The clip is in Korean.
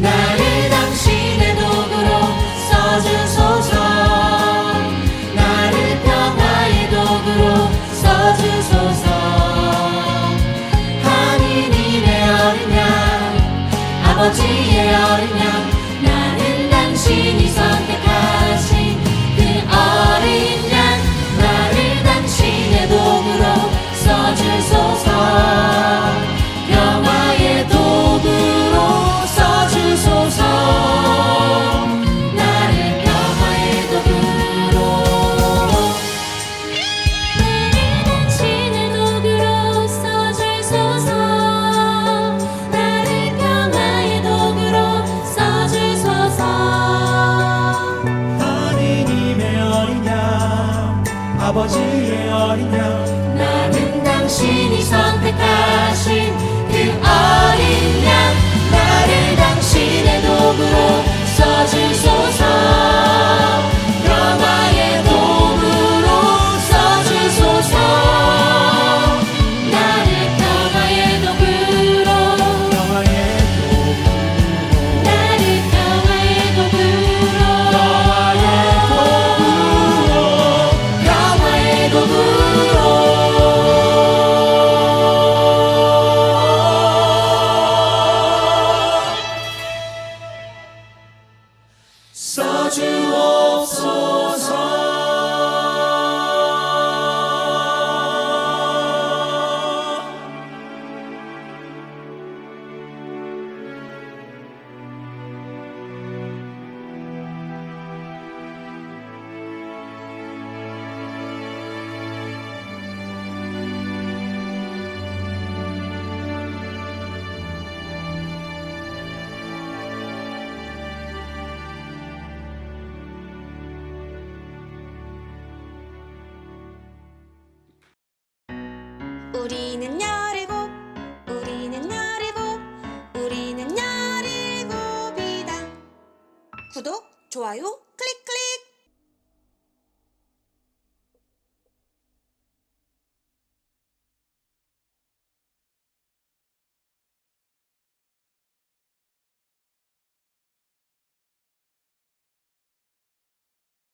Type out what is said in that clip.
now. 아버지의 어린 양. 나는 당신이 선택하신 그 어린 양. 抓住我。 우리는 열일곱 우리는 열일곱 우리는 열일곱이다 구독, 좋아요, 클릭!